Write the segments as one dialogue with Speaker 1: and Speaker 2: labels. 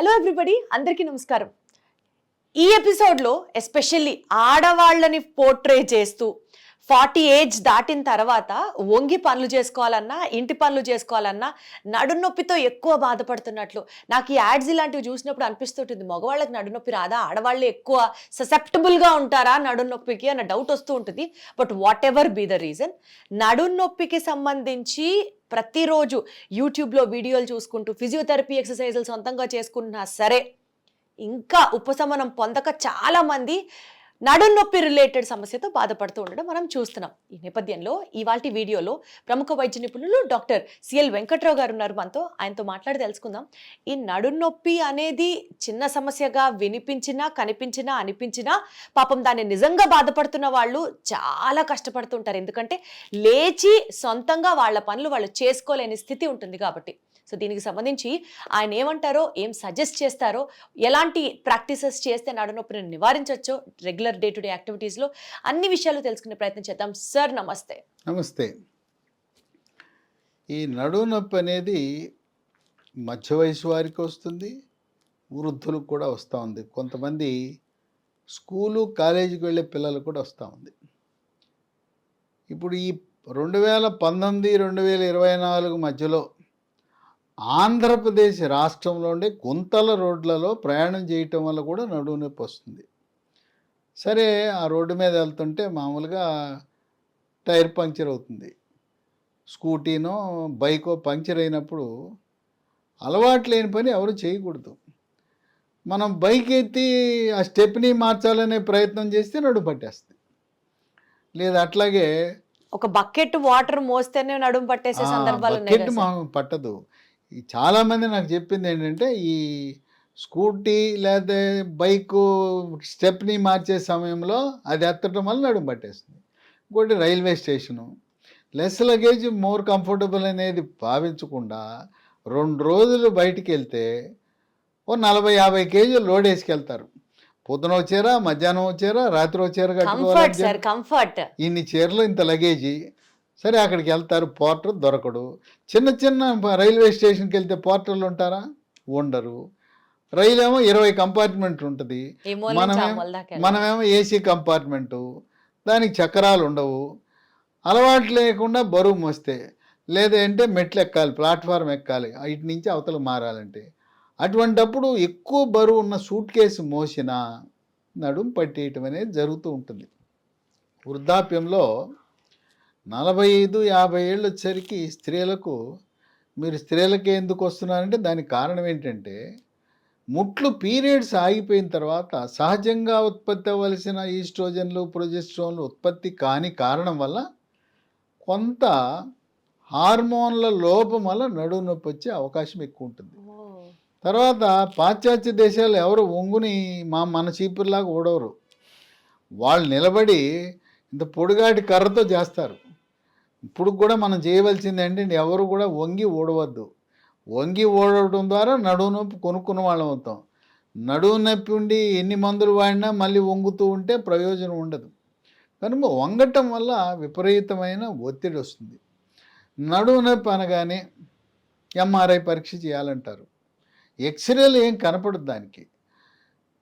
Speaker 1: Hello everybody అందరికీ నమస్కారం. ఈ ఎపిసోడ్లో ఎస్పెషల్లీ ఆడవాళ్ళని పోర్ట్రే చేస్తూ ఫార్టీ ఏజ్ దాటిన తర్వాత వంగి పనులు చేసుకోవాలన్నా ఇంటి పనులు చేసుకోవాలన్నా నడునొప్పితో ఎక్కువ బాధపడుతున్నట్లు. నాకు ఈ యాడ్స్ ఇలాంటివి చూసినప్పుడు అనిపిస్తుంటుంది మగవాళ్ళకి నడునొప్పి రాదా? ఆడవాళ్ళు ఎక్కువ ససెప్టబుల్గా ఉంటారా నడునొప్పికి అన్న డౌట్ వస్తూ ఉంటుంది. But whatever be the reason నడునొప్పికి సంబంధించి ప్రతిరోజు యూట్యూబ్లో వీడియోలు చూసుకుంటూ ఫిజియోథెరపీ ఎక్సర్సైజులు సొంతంగా చేసుకుంటున్నా సరే ఇంకా ఉపశమనం పొందక చాలామంది నడునొప్పి నడుం నొప్పి రిలేటెడ్ సమస్యతో బాధపడుతూ ఉండడం మనం చూస్తున్నాం. ఈ నేపథ్యంలో ఇవాటి వీడియోలో ప్రముఖ వైద్య నిపుణులు డాక్టర్ సిఎల్ వెంకట్రావు గారు ఉన్నారు మనతో. ఆయనతో మాట్లాడి తెలుసుకుందాం. ఈ నడుం నొప్పి అనేది చిన్న సమస్యగా వినిపించినా కనిపించినా అనిపించినా పాపం దాన్ని నిజంగా బాధపడుతున్న వాళ్ళు చాలా కష్టపడుతుంటారు. ఎందుకంటే లేచి సొంతంగా వాళ్ళ పనులు వాళ్ళు చేసుకోలేని స్థితి ఉంటుంది కాబట్టి. సో దీనికి సంబంధించి ఆయన ఏమంటారో ఏం సజెస్ట్ చేస్తారో ఎలాంటి ప్రాక్టీసెస్ చేస్తే నడునొప్పిని నివారించవచ్చో రెగ్యులర్ డే టు డే యాక్టివిటీస్లో అన్ని విషయాలు తెలుసుకునే ప్రయత్నం చేద్దాం. సార్ నమస్తే.
Speaker 2: నమస్తే. ఈ నడునొప్పి అనేది మధ్య వయసు వారికి వస్తుంది వృద్ధులకు కూడా వస్తూ ఉంది. కొంతమంది స్కూలు కాలేజీకి వెళ్ళే పిల్లలు కూడా వస్తూ ఉంది. ఇప్పుడు ఈ రెండు వేల పంతొమ్మిది రెండు వేల ఇరవై నాలుగు మధ్యలో ఆంధ్రప్రదేశ్ రాష్ట్రంలో ఉండే గుంతల రోడ్లలో ప్రయాణం చేయటం వల్ల కూడా నడుము నొప్పి వస్తుంది. సరే ఆ రోడ్డు మీద వెళ్తుంటే మామూలుగా టైర్ పంక్చర్ అవుతుంది. స్కూటీనో బైకో పంక్చర్ అయినప్పుడు అలవాటు లేని పని ఎవరు చేయకూడదు. మనం బైక్ ఎత్తి ఆ స్టెప్ని మార్చాలనే ప్రయత్నం చేస్తే నడుము పట్టేస్తుంది. లేదా అట్లాగే
Speaker 1: ఒక బకెట్ వాటర్ మోస్తేనే నడుము పట్టేసే సందర్భాలు
Speaker 2: బకెట్ పట్టదు. చాలామంది నాకు చెప్పింది ఏంటంటే ఈ స్కూటీ లేదా బైకు స్టెప్ని మార్చే సమయంలో అది ఎత్తడం వల్ల నడుము పట్టేస్తుంది. ఇంకోటి railway station. Less luggage more comfortable అనేది భావించకుండా రెండు రోజులు బయటికి వెళ్తే ఓ నలభై యాభై కేజీలు లోడ్ వేసుకెళ్తారు. పొద్దున వచ్చారా మధ్యాహ్నం వచ్చారా రాత్రి వచ్చారా
Speaker 1: కంఫర్ట్.
Speaker 2: ఇన్ని చీరలు ఇంత లగేజీ సరే అక్కడికి వెళ్తారు పోర్టర్ దొరకడు. చిన్న చిన్న రైల్వే స్టేషన్కి వెళ్తే పోర్టర్లు ఉంటారా? ఉండరు. రైలు ఏమో ఇరవై కంపార్ట్మెంట్ ఉంటుంది. మనమేమో. మనమేమో ఏసీ కంపార్ట్మెంటు. దానికి చక్రాలు ఉండవు. అలవాటు లేకుండా బరువు మోస్తే లేదంటే మెట్లు ఎక్కాలి ప్లాట్ఫారం ఎక్కాలి ఇటు నుంచి అవతల మారాలంటే. అటువంటప్పుడు ఎక్కువ బరువు ఉన్న సూట్ కేసు మోసిన నడుము పట్టేయటం అనేది జరుగుతూ ఉంటుంది. వృద్ధాప్యంలో నలభై ఐదు యాభై ఏళ్ళు వచ్చేసరికి స్త్రీలకు మీరు స్త్రీలకే ఎందుకు వస్తున్నారంటే దానికి కారణం ఏంటంటే ముట్లు పీరియడ్స్ ఆగిపోయిన తర్వాత సహజంగా ఉత్పత్తి అవ్వవలసిన ఈస్ట్రోజన్లు ప్రొజెస్ట్రోన్లు ఉత్పత్తి కాని కారణం వల్ల కొంత హార్మోన్ల లోపం వల్ల నడుము నొప్పి వచ్చే అవకాశం ఎక్కువ ఉంటుంది. తర్వాత పాశ్చాత్య దేశాలు ఎవరు ఒంగుని మా మన చీపురులాగా ఓడవరు వాళ్ళు నిలబడి ఇంత పొడుగాటి కర్రతో చేస్తారు. ఇప్పుడు కూడా మనం చేయవలసింది ఏంటంటే ఎవరు కూడా వంగి ఓడవద్దు. వంగి ఓడవడం ద్వారా నడువు నొప్పి కొనుక్కున్న వాళ్ళం అవుతాం. నడువు నొప్పి ఉండి ఎన్ని మందులు వాడినా మళ్ళీ వంగుతూ ఉంటే ప్రయోజనం ఉండదు. కనుక వంగటం వల్ల విపరీతమైన ఒత్తిడి వస్తుంది. నడువు నొప్పి అనగానే ఎంఆర్ఐ పరీక్ష చేయాలంటారు. ఎక్స్రేలు ఏం కనపడదు దానికి.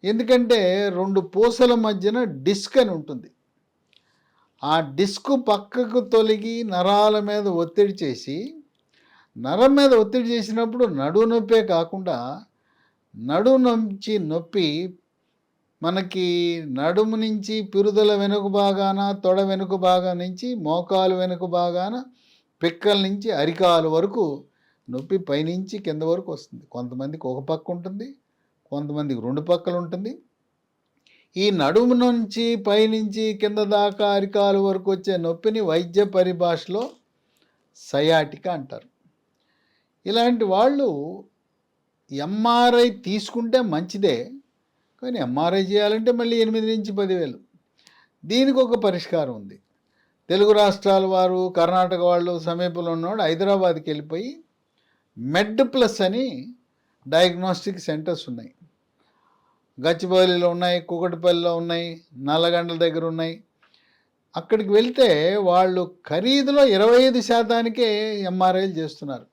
Speaker 2: ఎందుకంటే రెండు పూసల మధ్యన డిస్క్ అని ఉంటుంది. ఆ డిస్క్ పక్కకు తొలగి నరాల మీద ఒత్తిడి చేసి నరం మీద ఒత్తిడి చేసినప్పుడు నడు నొప్పే కాకుండా నడుము నుంచి నొప్పి మనకి నడుము నుంచి పిరుదల వెనుక భాగాన తొడ వెనుక భాగం నుంచి మోకాలు వెనుక భాగాన పిక్కల నుంచి అరికాలు వరకు నొప్పి పైనుంచి కింద వరకు వస్తుంది. కొంతమందికి ఒక పక్క ఉంటుంది కొంతమందికి రెండు పక్కలు ఉంటుంది. ఈ నడుము నుంచి పైనుంచి కింద దాకా అరికాలు వరకు వచ్చే నొప్పిని వైద్య పరిభాషలో సయాటిక అంటారు. ఇలాంటి వాళ్ళు ఎంఆర్ఐ తీసుకుంటే మంచిదే కానీ ఎంఆర్ఐ చేయాలంటే మళ్ళీ ఎనిమిది నుంచి పదివేలు. దీనికి ఒక పరిష్కారం ఉంది. తెలుగు రాష్ట్రాల వారు కర్ణాటక వాళ్ళు సమీపంలో ఉన్నవాడు హైదరాబాద్కి వెళ్ళిపోయి మెడ్ ప్లస్ అని డయాగ్నోస్టిక్ సెంటర్స్ ఉన్నాయి. గచ్చిబౌలిలో ఉన్నాయి కుకటిపల్లిలో ఉన్నాయి నల్లగండల దగ్గర ఉన్నాయి. అక్కడికి వెళ్తే వాళ్ళు ఖరీదులో ఇరవై ఐదు శాతానికే ఎంఆర్ఐలు చేస్తున్నారు.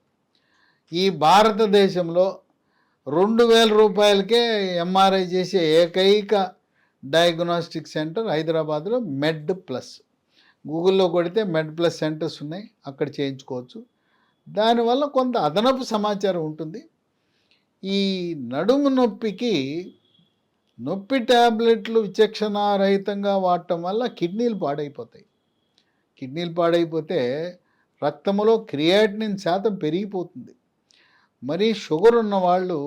Speaker 2: ఈ భారతదేశంలో రెండు వేల రూపాయలకే ఎంఆర్ఐ చేసే ఏకైక డయాగ్నోస్టిక్ సెంటర్ హైదరాబాద్లో మెడ్ ప్లస్. గూగుల్లో కొడితే మెడ్ ప్లస్ సెంటర్స్ ఉన్నాయి అక్కడ చేయించుకోవచ్చు. దానివల్ల కొంత అదనపు సమాచారం ఉంటుంది. ఈ నడుము నొప్పికి నొప్పి ట్యాబ్లెట్లు విచక్షణారహితంగా వాడటం వల్ల కిడ్నీలు పాడైపోతాయి. కిడ్నీలు పాడైపోతే రక్తంలో క్రియాటినిన్ శాతం పెరిగిపోతుంది. మరి షుగర్ ఉన్న వాళ్ళు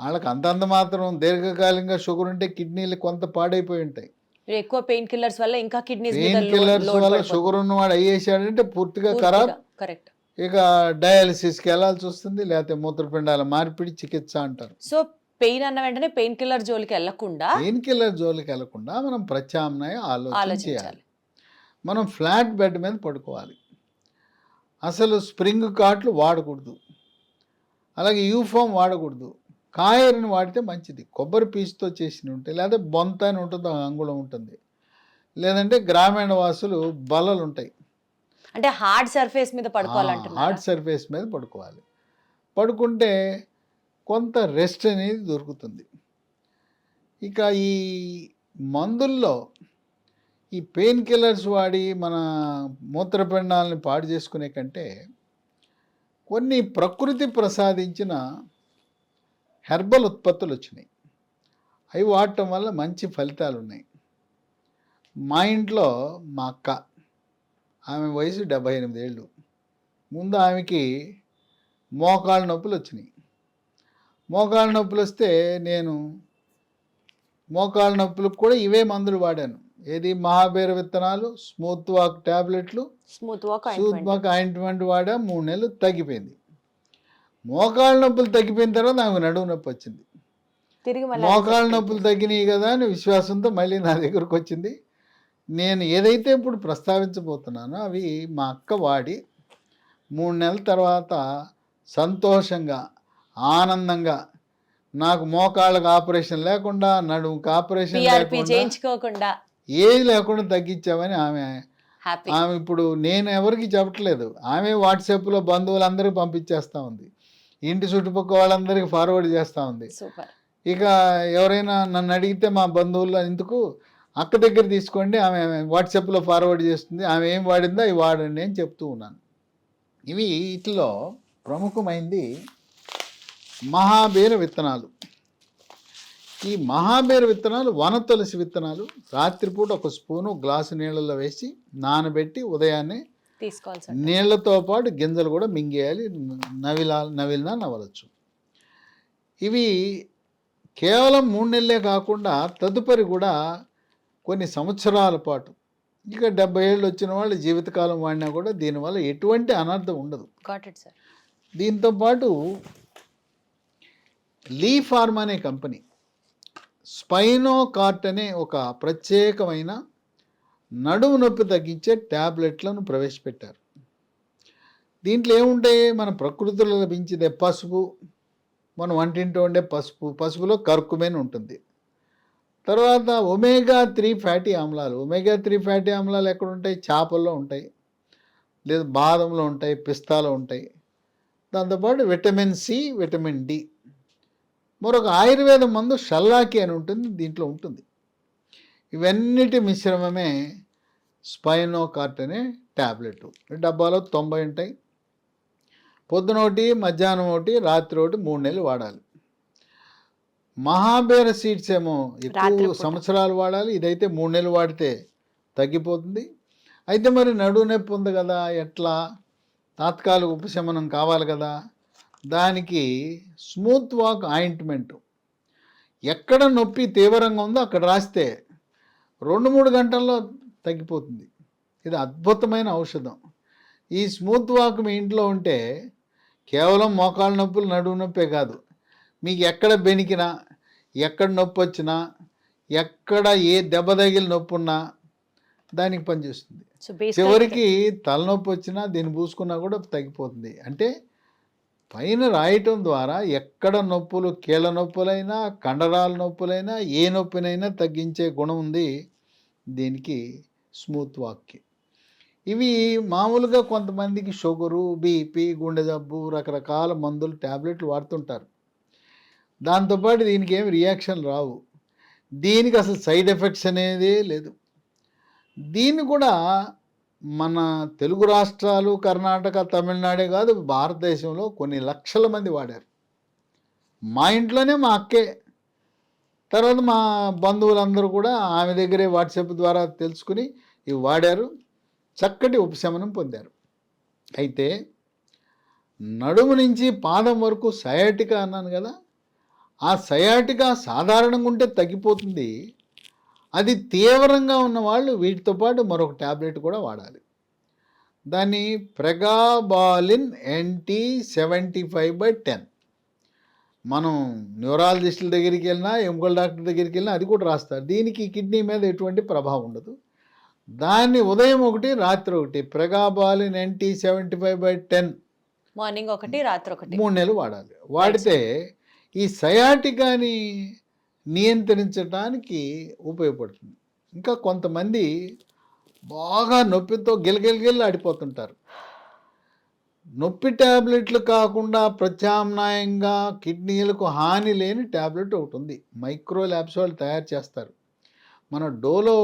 Speaker 2: వాళ్ళకి అంతంత మాత్రం దీర్ఘకాలికంగా షుగర్ ఉంటే కిడ్నీలు కొంత పాడైపోయి ఉంటాయి.
Speaker 1: ఎక్కువ పెయిన్ కిల్లర్స్ వల్ల ఇంకా కిడ్నీస్
Speaker 2: పెయిన్ కిల్లర్స్ వల్ల షుగర్ ఉన్నవాడు అయ్యేసాడంటే పూర్తిగా ఖరాబ్.
Speaker 1: కరెక్ట్.
Speaker 2: ఇక డయాలసిస్కి వెళ్ళాల్సి వస్తుంది లేకపోతే మూత్రపిండాల మార్పిడి చికిత్స అంటారు.
Speaker 1: సో పెయిన్ అన్న వెంటనే పెయిన్ కిల్లర్ జోలికి వెళ్ళకుండా
Speaker 2: పెయిన్ కిల్లర్ జోలికి వెళ్ళకుండా మనం ప్రత్యామ్నాయ ఆలోచన చేయాలి.
Speaker 1: ఆలోచించాలి
Speaker 2: మనం ఫ్లాట్ బెడ్ మీద పడుకోవాలి. అసలు స్ప్రింగ్ కాట్లు వాడకూడదు. అలాగే యూఫామ్ వాడకూడదు. కాయర్ని వాడితే మంచిది. కొబ్బరి పీచుతో చేసి ఉంటాయి. లేదా బొంత అని ఉంటుంది అంగుళం ఉంటుంది. లేదంటే గ్రామీణ వాసులు బల్లలు ఉంటాయి.
Speaker 1: అంటే హార్డ్ సర్ఫేస్ మీద పడుకోవాలంటున్నారు?
Speaker 2: హార్డ్ సర్ఫేస్ మీద పడుకోవాలి. పడుకుంటే కొంత రెస్ట్ అనేది దొరుకుతుంది. ఇక ఈ మందుల్లో ఈ పెయిన్ కిల్లర్స్ వాడి మన మూత్రపిండాలని పాడు చేసుకునే కంటే కొన్ని ప్రకృతి ప్రసాదించిన హెర్బల్ ఉత్పత్తులు వచ్చినాయి. అవి వాడటం వల్ల మంచి ఫలితాలు ఉన్నాయి. మా ఇంట్లో మా అక్క ఆమె వయసు డెబ్బై ఎనిమిది ఏళ్ళు. ముందు ఆమెకి మోకాళ్ళ నొప్పులు వచ్చినాయి. మోకాళ్ళ నొప్పులు వస్తే నేను మోకాళ్ళ నొప్పులకు కూడా ఇవే మందులు వాడాను. ఏది? మహాబేర విత్తనాలు స్మూత్ వాక్ ట్యాబ్లెట్లు
Speaker 1: smooth walk
Speaker 2: smooth walk ointment వాడా. మూడు నెలలు తగ్గిపోయింది. మోకాళ్ళ నొప్పులు తగ్గిపోయిన తర్వాత నాకు నడుము నొప్పి వచ్చింది. మోకాళ్ళ నొప్పులు తగ్గినాయి కదా అని విశ్వాసంతో మళ్ళీ నా దగ్గరకు వచ్చింది. నేను ఏదైతే ఇప్పుడు ప్రస్తావించబోతున్నానో అవి మా అక్క వాడి మూడు నెలల తర్వాత సంతోషంగా ఆనందంగా. నాకు మోకాళ్ళకు ఆపరేషన్ లేకుండా నడుముకి ఆపరేషన్
Speaker 1: చేయించుకోకుండా.
Speaker 2: ఏది లేకుండా తగ్గించామని ఆమె ఆమె ఇప్పుడు నేను ఎవరికి చెప్పట్లేదు. ఆమె వాట్సాప్లో బంధువులందరికీ పంపించేస్తూ ఉంది. ఇంటి చుట్టుపక్కల వాళ్ళందరికీ ఫార్వర్డ్ చేస్తూ ఉంది. ఇక ఎవరైనా నన్ను అడిగితే మా బంధువుల్లో ఎందుకు? అక్క దగ్గర తీసుకోండి ఆమె వాట్సాప్లో ఫార్వర్డ్ చేస్తుంది ఆమె ఏం వాడిందో అవి వాడండి అని చెప్తూ ఉన్నాను. ఇవి వీటిలో ప్రముఖమైంది మహాబీర విత్తనాలు. ఈ మహాబీర విత్తనాలు వన తులసి విత్తనాలు. రాత్రిపూట ఒక స్పూను గ్లాసు నీళ్ళలో వేసి నానబెట్టి ఉదయాన్నే
Speaker 1: తీసుకోవాలి
Speaker 2: నీళ్ళతో పాటు గింజలు కూడా మింగేయాలి. నవిలా నవిలినా నవలచ్చు. ఇవి కేవలం మూడు నెలలే కాకుండా తదుపరి కూడా కొన్ని సంవత్సరాల పాటు ఇక డెబ్బై ఏళ్ళు వచ్చిన వాళ్ళు జీవితకాలం వాడినా కూడా దీనివల్ల ఎటువంటి అనర్థం ఉండదు. దీంతో పాటు లీ ఫార్మ్ అనే కంపెనీ స్పైనో కార్ట్ అనే ఒక ప్రత్యేకమైన నడుము నొప్పి తగ్గించే ట్యాబ్లెట్లను ప్రవేశపెట్టారు. దీంట్లో ఏముంటాయి? మన ప్రకృతిలో లభించేదే పసుపు మన వంటింట్లో ఉండే పసుపు పసుపులో కర్కుమేన్ ఉంటుంది. తర్వాత ఒమేగా త్రీ ఫ్యాటీ ఆమ్లాలు. ఒమేగా త్రీ ఫ్యాటీ ఆమ్లాలు ఎక్కడ ఉంటాయి? చేపల్లో ఉంటాయి. లేదా బాదంలో ఉంటాయి పిస్తాలో ఉంటాయి. దాంతోపాటు విటమిన్ సి విటమిన్ డి. మరొక ఆయుర్వేద మందు షల్లాకి అని ఉంటుంది దీంట్లో ఉంటుంది. ఇవన్నిటి మిశ్రమమే స్పైనో కార్ట్ అనే ట్యాబ్లెట్ డబ్బాలో తొంభై ఉంటాయి. పొద్దున ఒకటి మధ్యాహ్నం ఒకటి రాత్రి ఒకటి మూడు నెలలు వాడాలి. మహాబేర సీడ్స్ ఏమో ఎక్కువ. సంవత్సరాలు వాడాలి. ఇదైతే మూడు నెలలు వాడితే తగ్గిపోతుంది. అయితే మరి నడువు నొప్పి ఉంది కదా ఎట్లా? తాత్కాలిక ఉపశమనం కావాలి కదా? దానికి స్మూత్ వాక్ ఆయింట్మెంట్ ఎక్కడ నొప్పి తీవ్రంగా ఉందో అక్కడ రాస్తే రెండు మూడు గంటల్లో తగ్గిపోతుంది. ఇది అద్భుతమైన ఔషధం. ఈ స్మూత్ వాక్ మీ ఇంట్లో ఉంటే కేవలం మోకాళ్ళ నొప్పులు నడువు నొప్పే కాదు. మీకు ఎక్కడ బెనికినా ఎక్కడ నొప్పి వచ్చినా ఎక్కడ ఏ దెబ్బ తగిలి నొప్పి ఉన్నా దానికి పనిచేస్తుంది. చివరికి తలనొప్పి వచ్చినా దీన్ని పూసుకున్నా కూడా తగ్గిపోతుంది. అంటే పైన రాయటం ద్వారా ఎక్కడ నొప్పులు కీళ్ళ నొప్పులైనా కండరాల నొప్పులైనా ఏ నొప్పినైనా తగ్గించే గుణం ఉంది దీనికి స్మూత్ వాక్కి ఇవి మామూలుగా కొంతమందికి షుగరు బీపీ గుండె జబ్బు రకరకాల మందులు ట్యాబ్లెట్లు వాడుతుంటారు. దాంతోపాటు దీనికి ఏమి రియాక్షన్ రావు. దీనికి అసలు సైడ్ ఎఫెక్ట్స్ అనేది లేదు. దీన్ని కూడా మన తెలుగు రాష్ట్రాలు కర్ణాటక తమిళనాడే కాదు భారతదేశంలో కొన్ని లక్షల మంది వాడారు. మా ఇంట్లోనే మా అక్కే. తర్వాత మా బంధువులందరూ కూడా ఆమె దగ్గరే వాట్సాప్ ద్వారా తెలుసుకుని ఇవి వాడారు. చక్కటి ఉపశమనం పొందారు. అయితే నడుము నుంచి పాదం వరకు సయాటికా అన్నాను కదా ఆ సయాటికా సాధారణంగా ఉంటే తగ్గిపోతుంది. అది తీవ్రంగా ఉన్న వాళ్ళు వీటితో పాటు మరొక ట్యాబ్లెట్ కూడా వాడాలి. దాన్ని pregabalin NT seventy five by ten మనం న్యూరాలజిస్టుల దగ్గరికి వెళ్ళినా ఎముకల డాక్టర్ దగ్గరికి వెళ్ళినా అది కూడా రాస్తారు. దీనికి కిడ్నీ మీద ఎటువంటి ప్రభావం ఉండదు. దాన్ని ఉదయం ఒకటి రాత్రి ఒకటి pregabalin NT seventy five by ten
Speaker 1: morning ఒకటి రాత్రి ఒకటి.
Speaker 2: మూడు నెలలు వాడాలి. వాడితే ఈ సయాటికాని నియంత్రించడానికి ఉపయోగపడుతుంది. ఇంకా కొంతమంది బాగా నొప్పితో గిలగిలగిల్ ఆడిపోతుంటారు. నొప్పి ట్యాబ్లెట్లు కాకుండా ప్రత్యామ్నాయంగా కిడ్నీలకు హాని లేని ట్యాబ్లెట్ ఒకటి ఉంది. మైక్రో ల్యాబ్స్ వాళ్ళు తయారు చేస్తారు. మన డోలో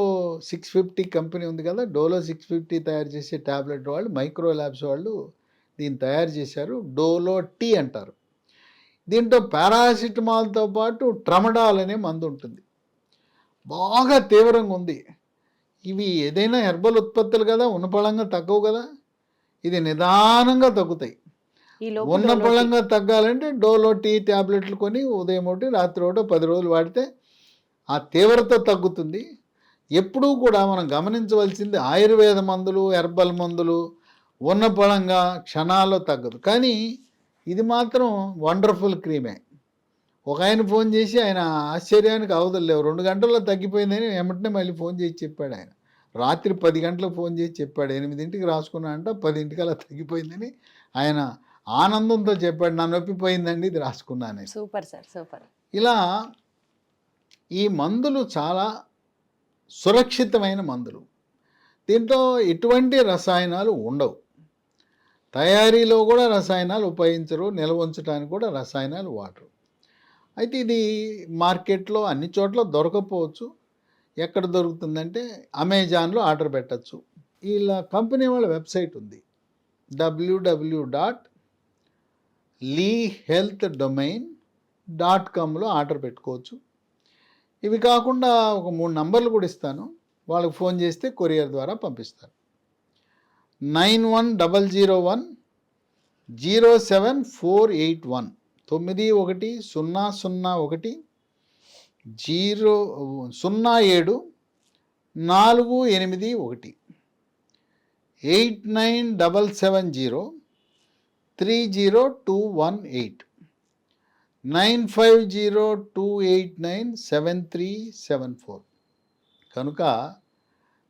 Speaker 2: సిక్స్ ఫిఫ్టీ కంపెనీ ఉంది కదా డోలో సిక్స్ ఫిఫ్టీ తయారు చేసే ట్యాబ్లెట్ వాళ్ళు మైక్రో ల్యాబ్స్ వాళ్ళు దీన్ని తయారు చేశారు. డోలో టీ అంటారు. దీంట్లో పారాసిటమాల్తో పాటు ట్రమడాల్ అనే మందు ఉంటుంది. బాగా తీవ్రంగా ఉంది. ఇవి ఏదైనా హెర్బల్ ఉత్పత్తులు కదా ఉన్న పళంగా తగ్గవు కదా. ఇది నిదానంగా తగ్గుతాయి.
Speaker 1: ఈ లోపు
Speaker 2: ఉన్న
Speaker 1: డోలో
Speaker 2: పళంగా తగ్గాలంటే డోలో టీ ట్యాబ్లెట్లు కొని ఉదయం ఒకటి రాత్రి ఒకటి పది రోజులు వాడితే ఆ తీవ్రత తగ్గుతుంది. ఎప్పుడూ కూడా మనం గమనించవలసింది ఆయుర్వేద మందులు హెర్బల్ మందులు ఉన్న పళంగా క్షణాల్లో తగ్గదు. కానీ ఇది మాత్రం వండర్ఫుల్ క్రీమే. ఒక ఆయన ఫోన్ చేసి ఆయన ఆశ్చర్యానికి అవదలేవు రెండు గంటల్లో తగ్గిపోయిందని వెంటనే మళ్ళీ ఫోన్ చేసి చెప్పాడు ఆయన. రాత్రి పది గంటలకు ఫోన్ చేసి చెప్పాడు. ఎనిమిదింటికి రాసుకున్నా అంట పదింటికి అలా తగ్గిపోయిందని ఆయన ఆనందంతో చెప్పాడు. నా నొప్పి పోయిందండి ఇది రాసుకున్నాను
Speaker 1: సూపర్ సార్ సూపర్.
Speaker 2: ఇలా ఈ మందులు చాలా సురక్షితమైన మందులు. దీంట్లో ఎటువంటి రసాయనాలు ఉండవు. తయారీలో కూడా రసాయనాలు ఉపయోగించరు నిల్వ ఉంచడానికి కూడా రసాయనాలు వాడరు. అయితే ఇది మార్కెట్లో అన్ని చోట్ల దొరకపోవచ్చు. ఎక్కడ దొరుకుతుందంటే అమెజాన్లో ఆర్డర్ పెట్టచ్చు. ఇలా కంపెనీ వాళ్ళ వెబ్సైట్ ఉంది. W W dot Lee health domain dot కామ్లో order పెట్టుకోవచ్చు. ఇవి కాకుండా ఒక మూడు నంబర్లు కూడా ఇస్తాను. వాళ్ళకి ఫోన్ చేస్తే కొరియర్ ద్వారా పంపిస్తారు. Nine one double zero one zero seven four eight one తొమ్మిది ఒకటి సున్నా సున్నా ఒకటి జీరో సున్నా ఏడు నాలుగు ఎనిమిది ఒకటి eight nine double seven zero three zero two one eight nine five zero two eight nine seven three seven four కనుక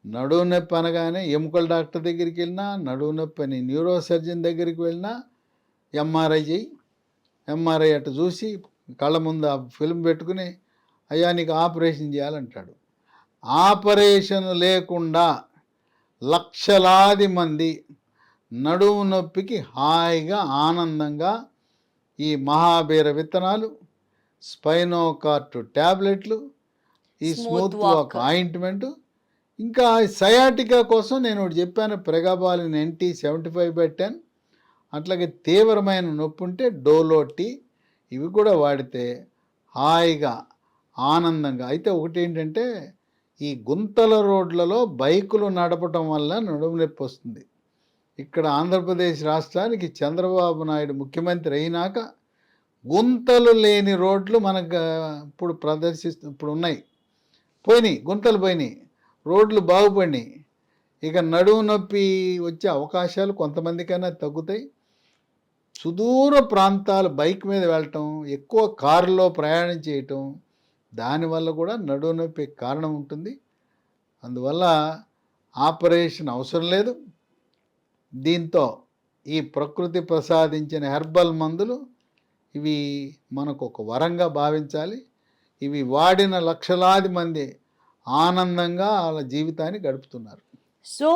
Speaker 2: నడువు నొప్పి అనగానే ఎముకల డాక్టర్ దగ్గరికి వెళ్ళినా నడువు నొప్పి అని న్యూరో సర్జన్ దగ్గరికి వెళ్ళినా ఎంఆర్ఐ చేయి ఎంఆర్ఐ అటు చూసి కళ్ళ ముందు ఆ ఫిల్మ్ పెట్టుకుని అయ్యా నీకు ఆపరేషన్ చేయాలంటాడు ఆపరేషన్ లేకుండా లక్షలాది మంది నడుము నొప్పికి హాయిగా ఆనందంగా ఈ మహాబీర విత్తనాలు స్పైనోకార్ట్ ట్యాబ్లెట్లు ఈ స్మూత్. వాక్ ఆయింట్మెంట్ ఇంకా సయాటికా కోసం నేను ఒకటి చెప్పాను pregabalin NT seventy five by ten అట్లాగే తీవ్రమైన నొప్పి ఉంటే డోలో టీ ఇవి కూడా వాడితే హాయిగా ఆనందంగా. అయితే ఒకటి ఏంటంటే ఈ గుంతల రోడ్లలో బైకులు నడపటం వల్ల నడుము నొప్పి వస్తుంది. ఇక్కడ ఆంధ్రప్రదేశ్ రాష్ట్రానికి చంద్రబాబు నాయుడు ముఖ్యమంత్రి అయినాక గుంతలు లేని రోడ్లు మనకు ఇప్పుడు ప్రదర్శిస్తూ ఇప్పుడు ఉన్నాయి. పోయినాయి గుంతలు పోయినాయి. రోడ్లు బాగుపడినాయి. ఇక నడుము నొప్పి వచ్చే అవకాశాలు కొంతమందికైనా తగ్గుతాయి. సుదూర ప్రాంతాలు బైక్ మీద వెళ్ళటం ఎక్కువ కారులో ప్రయాణం చేయటం దానివల్ల కూడా నడుము నొప్పి కారణం ఉంటుంది. అందువల్ల ఆపరేషన్ అవసరం లేదు. దీంతో ఈ ప్రకృతి ప్రసాదించిన హెర్బల్ మందులు ఇవి మనకు ఒక వరంగా భావించాలి. ఇవి వాడిన లక్షలాది మంది ఆనందంగా వాళ్ళ జీవితాన్ని గడుపుతున్నారు.
Speaker 1: సో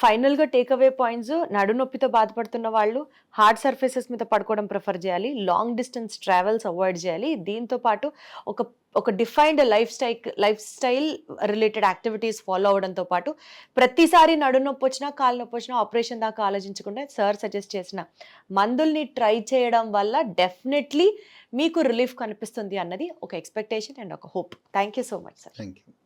Speaker 1: ఫైనల్గా టేక్ అవే పాయింట్స్ నడునొప్పితో బాధపడుతున్న వాళ్ళు హార్డ్ సర్ఫేసెస్ మీద పడుకోవడం ప్రిఫర్ చేయాలి లాంగ్ డిస్టెన్స్ ట్రావెల్స్ అవాయిడ్ చేయాలి దీంతో పాటు ఒక ఒక defined lifestyle lifestyle related activities follow అవడంతో పాటు ప్రతిసారి నడునొప్పి వచ్చినా కాలు నొప్పి వచ్చినా ఆపరేషన్ దాకా ఆలోచించకుండా సార్ సజెస్ట్ చేసిన మందుల్ని ట్రై చేయడం వల్ల డెఫినెట్లీ మీకు రిలీఫ్ కనిపిస్తుంది అన్నది ఒక ఎక్స్పెక్టేషన్ అండ్ ఒక hope. Thank you so much sir.
Speaker 2: Thank you